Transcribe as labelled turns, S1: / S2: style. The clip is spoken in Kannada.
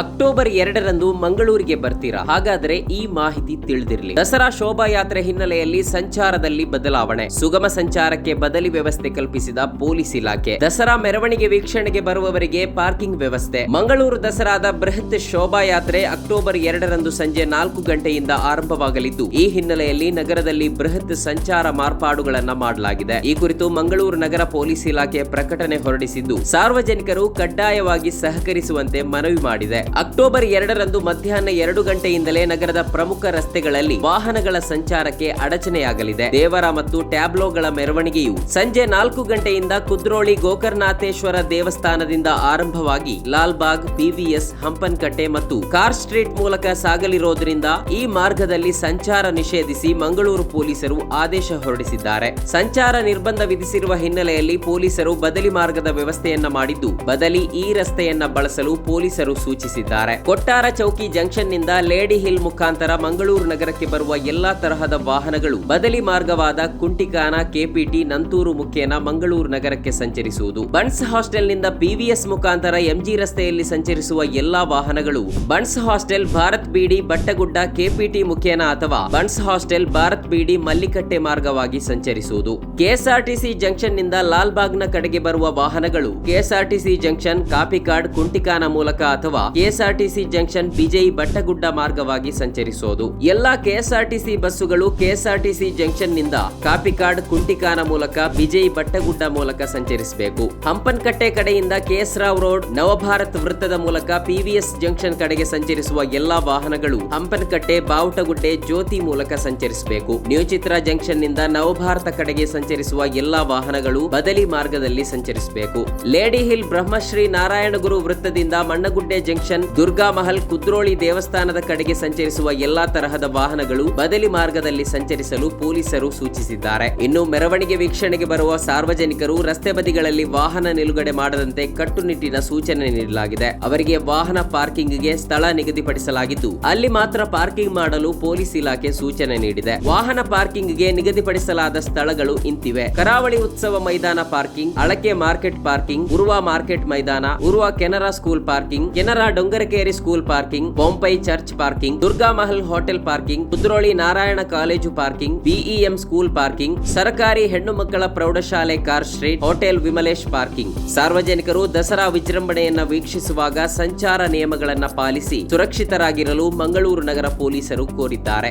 S1: ಅಕ್ಟೋಬರ್ ಎರಡರಂದು ಮಂಗಳೂರಿಗೆ ಬರ್ತೀರಾ? ಹಾಗಾದ್ರೆ ಈ ಮಾಹಿತಿ ತಿಳಿದಿರಲಿ. ದಸರಾ ಶೋಭಾಯಾತ್ರೆ ಹಿನ್ನೆಲೆಯಲ್ಲಿ ಸಂಚಾರದಲ್ಲಿ ಬದಲಾವಣೆ. ಸುಗಮ ಸಂಚಾರಕ್ಕೆ ಬದಲಿ ವ್ಯವಸ್ಥೆ ಕಲ್ಪಿಸಿದ ಪೊಲೀಸ್ ಇಲಾಖೆ. ದಸರಾ ಮೆರವಣಿಗೆ ವೀಕ್ಷಣೆಗೆ ಬರುವವರಿಗೆ ಪಾರ್ಕಿಂಗ್ ವ್ಯವಸ್ಥೆ. ಮಂಗಳೂರು ದಸರಾದ ಬೃಹತ್ ಶೋಭಾಯಾತ್ರೆ ಅಕ್ಟೋಬರ್ ಎರಡರಂದು ಸಂಜೆ ನಾಲ್ಕು ಗಂಟೆಯಿಂದ ಆರಂಭವಾಗಲಿದ್ದು, ಈ ಹಿನ್ನೆಲೆಯಲ್ಲಿ ನಗರದಲ್ಲಿ ಬೃಹತ್ ಸಂಚಾರ ಮಾರ್ಪಾಡುಗಳನ್ನ ಮಾಡಲಾಗಿದೆ. ಈ ಕುರಿತು ಮಂಗಳೂರು ನಗರ ಪೊಲೀಸ್ ಇಲಾಖೆ ಪ್ರಕಟಣೆ ಹೊರಡಿಸಿದ್ದು, ಸಾರ್ವಜನಿಕರು ಕಡ್ಡಾಯವಾಗಿ ಸಹಕರಿಸುವಂತೆ ಮನವಿ ಮಾಡಿದೆ. ಅಕ್ಟೋಬರ್ ಎರಡರಂದು ಮಧ್ಯಾಹ್ನ ಎರಡು ಗಂಟೆಯಿಂದಲೇ ನಗರದ ಪ್ರಮುಖ ರಸ್ತೆಗಳಲ್ಲಿ ವಾಹನಗಳ ಸಂಚಾರಕ್ಕೆ ಅಡಚಣೆಯಾಗಲಿದೆ. ದೇವರ ಮತ್ತು ಟ್ಯಾಬ್ಲೋಗಳ ಮೆರವಣಿಗೆಯು ಸಂಜೆ ನಾಲ್ಕು ಗಂಟೆಯಿಂದ ಕುದ್ರೋಳಿ ಗೋಕರ್ನಾಥೇಶ್ವರ ದೇವಸ್ಥಾನದಿಂದ ಆರಂಭವಾಗಿ ಲಾಲ್ಬಾಗ್ ಪಿವಿಎಸ್ ಹಂಪನ್ಕಟ್ಟೆ ಮತ್ತು ಕಾರ್ ಸ್ಟ್ರೀಟ್ ಮೂಲಕ ಸಾಗಲಿರೋದ್ರಿಂದ ಈ ಮಾರ್ಗದಲ್ಲಿ ಸಂಚಾರ ನಿಷೇಧಿಸಿ ಮಂಗಳೂರು ಪೊಲೀಸರು ಆದೇಶ ಹೊರಡಿಸಿದ್ದಾರೆ. ಸಂಚಾರ ನಿರ್ಬಂಧ ವಿಧಿಸಿರುವ ಹಿನ್ನೆಲೆಯಲ್ಲಿ ಪೊಲೀಸರು ಬದಲಿ ಮಾರ್ಗದ ವ್ಯವಸ್ಥೆಯನ್ನ ಮಾಡಿದ್ದು, ಬದಲಿ ಈ ರಸ್ತೆಯನ್ನ ಬಳಸಲು ಪೊಲೀಸರು ಸೂಚಿಸಿದ್ದಾರೆ. ಕೊಟ್ಟಾರ ಚೌಕಿ ಜಂಕ್ಷನ್ನಿಂದ ಲೇಡಿ ಹಿಲ್ ಮುಖಾಂತರ ಮಂಗಳೂರು ನಗರಕ್ಕೆ ಬರುವ ಎಲ್ಲಾ ತರಹದ ವಾಹನಗಳು ಬದಲಿ ಮಾರ್ಗವಾದ ಕುಂಟಿಕಾನ, ಕೆಪಿಟಿ, ನಂತೂರು ಮುಖೇನ ಮಂಗಳೂರು ನಗರಕ್ಕೆ ಸಂಚರಿಸುವುದು. ಬನ್ಸ್ ಹಾಸ್ಟೆಲ್ನಿಂದ ಪಿವಿಎಸ್ ಮುಖಾಂತರ ಎಂಜಿ ರಸ್ತೆಯಲ್ಲಿ ಸಂಚರಿಸುವ ಎಲ್ಲಾ ವಾಹನಗಳು ಬನ್ಸ್ ಹಾಸ್ಟೆಲ್, ಭಾರತ್ ಬಿಡಿ, ಬಟ್ಟಗುಡ್ಡ, ಕೆಪಿಟಿ ಮುಖೇನ ಅಥವಾ ಬನ್ಸ್ ಹಾಸ್ಟೆಲ್, ಭಾರತ್ ಬಿಡಿ, ಮಲ್ಲಿಕಟ್ಟೆ ಮಾರ್ಗವಾಗಿ ಸಂಚರಿಸುವುದು. ಕೆಎಸ್ಆರ್ಟಿಸಿ ಜಂಕ್ಷನ್ನಿಂದ ಲಾಲ್ಬಾಗ್ನ ಕಡೆಗೆ ಬರುವ ವಾಹನಗಳು ಕೆಎಸ್ಆರ್ಟಿಸಿ ಜಂಕ್ಷನ್ ಕಾಪಿಕಾಡ್ ಕುಂಟಿಕಾನ ಮೂಲಕ ಅಥವಾ ಕೆಎಸ್ಆರ್ಟಿಸಿ ಜಂಕ್ಷನ್ ಬಿಜೆಇ ಬಟ್ಟಗುಡ್ಡ ಮಾರ್ಗವಾಗಿ ಸಂಚರಿಸೋದು. ಎಲ್ಲಾ ಕೆಎಸ್ಆರ್ಟಿಸಿ ಬಸ್ಸುಗಳು ಕೆಎಸ್ಆರ್ಟಿಸಿ ಜಂಕ್ಷನ್ನಿಂದ ಕಾಪಿಕಾಡ್ ಕುಂಟಿಕಾನ ಮೂಲಕ ಬಿಜೆಇ ಬಟ್ಟಗುಡ್ಡ ಮೂಲಕ ಸಂಚರಿಸಬೇಕು. ಹಂಪನ್ಕಟ್ಟೆ ಕಡೆಯಿಂದ ಕೆಎಸ್ ರಾವ್ ರೋಡ್, ನವಭಾರತ್ ವೃತ್ತದ ಮೂಲಕ ಪಿವಿಎಸ್ ಜಂಕ್ಷನ್ ಕಡೆಗೆ ಸಂಚರಿಸುವ ಎಲ್ಲಾ ವಾಹನಗಳು ಹಂಪನ್ಕಟ್ಟೆ, ಬಾವುಟಗುಡ್ಡೆ, ಜ್ಯೋತಿ ಮೂಲಕ ಸಂಚರಿಸಬೇಕು. ನ್ಯೂ ಚಿತ್ರ ಜಂಕ್ಷನ್ನಿಂದ ನವಭಾರತ ಕಡೆಗೆ ಸಂಚರಿಸುವ ಎಲ್ಲಾ ವಾಹನಗಳು ಬದಲಿ ಮಾರ್ಗದಲ್ಲಿ ಸಂಚರಿಸಬೇಕು. ಲೇಡಿ ಹಿಲ್ ಬ್ರಹ್ಮಶ್ರೀ ನಾರಾಯಣಗುರು ವೃತ್ತದಿಂದ ಮಣ್ಣಗುಡ್ಡೆ ಜಂಕ್ಷನ್ ದುರ್ಗಾ ಮಹಲ್ ಕುದ್ರೋಳಿ ದೇವಸ್ಥಾನದ ಕಡೆಗೆ ಸಂಚರಿಸುವ ಎಲ್ಲಾ ತರಹದ ವಾಹನಗಳು ಬದಲಿ ಮಾರ್ಗದಲ್ಲಿ ಸಂಚರಿಸಲು ಪೊಲೀಸರು ಸೂಚಿಸಿದ್ದಾರೆ. ಇನ್ನು ಮೆರವಣಿಗೆ ವೀಕ್ಷಣೆಗೆ ಬರುವ ಸಾರ್ವಜನಿಕರು ರಸ್ತೆ ಬದಿಗಳಲ್ಲಿ ವಾಹನ ನಿಲುಗಡೆ ಮಾಡದಂತೆ ಕಟ್ಟುನಿಟ್ಟಿನ ಸೂಚನೆ ನೀಡಲಾಗಿದೆ. ಅವರಿಗೆ ವಾಹನ ಪಾರ್ಕಿಂಗ್ಗೆ ಸ್ಥಳ ನಿಗದಿಪಡಿಸಲಾಗಿದ್ದು, ಅಲ್ಲಿ ಮಾತ್ರ ಪಾರ್ಕಿಂಗ್ ಮಾಡಲು ಪೊಲೀಸ್ ಇಲಾಖೆ ಸೂಚನೆ ನೀಡಿದೆ. ವಾಹನ ಪಾರ್ಕಿಂಗ್ಗೆ ನಿಗದಿಪಡಿಸಲಾದ ಸ್ಥಳಗಳು ಇಂತಿವೆ. Karavali Utsava Maidan parking, Alake market parking, Urwa market Maidan, Urwa Canara school parking, Canara Dongarakeri school parking Bompai church parking, Durga Mahal hotel parking, Kudroli Narayana college parking, BEM school parking, ಸರ್ಕಾರಿ ಹೆಣ್ಣು ಮಕ್ಕಳ ಪ್ರೌಢಶಾಲೆ car street, hotel Vimalesh parking. ಸಾರ್ವಜನಿಕರು ದಸರಾ ವಿಜೃಂಭಣೆಯನ್ನ ವೀಕ್ಷಿಸುವಾಗ ಸಂಚಾರ ನಿಯಮಗಳನ್ನ ಪಾಲಿಸಿ ಸುರಕ್ಷಿತರಾಗಿರಲು ಮಂಗಳೂರು ನಗರ ಪೊಲೀಸರು ಕೋರಿದ್ದಾರೆ.